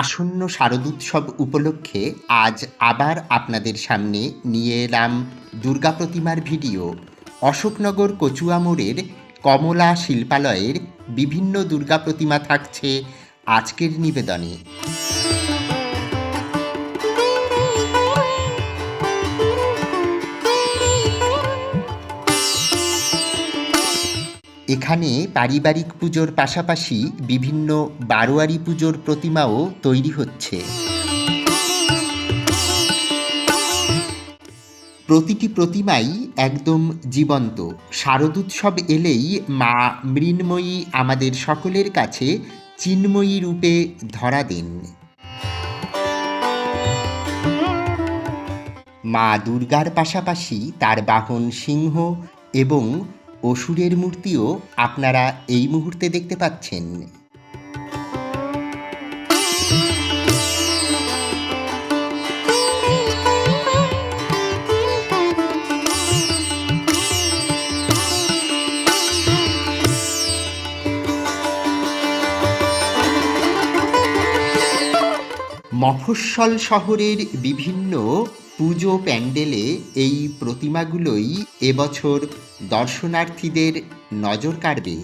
আসন্ন শারদোৎসব উপলক্ষে আজ আবার আপনাদের সামনে নিয়ে এলাম দুর্গা প্রতিমার ভিডিও। অশোকনগর কচুয়া মোড়ের কমলা শিল্পালয়ের বিভিন্ন দুর্গা প্রতিমা থাকছে আজকের নিবেদনে। এখানে পারিবারিক পুজোর পাশাপাশি বিভিন্ন বারোয়ারি পুজোর প্রতিমাও তৈরি হচ্ছে। প্রতিটি প্রতিমাই একদম জীবন্ত। শারদোৎসব এলেই মা মৃন্ময়ী আমাদের সকলের কাছে চিন্ময়ী রূপে ধরা দেন। মা দুর্গার পাশাপাশি তার বাহন সিংহ এবং অসুরের মূর্তিও আপনারা এই মুহূর্তে দেখতে পাচ্ছেন। মফস্বল শহরের বিভিন্ন পুজো প্যান্ডেলে এই প্রতিমাগুলোই এবছর দর্শনার্থীদের নজর কাড়বে।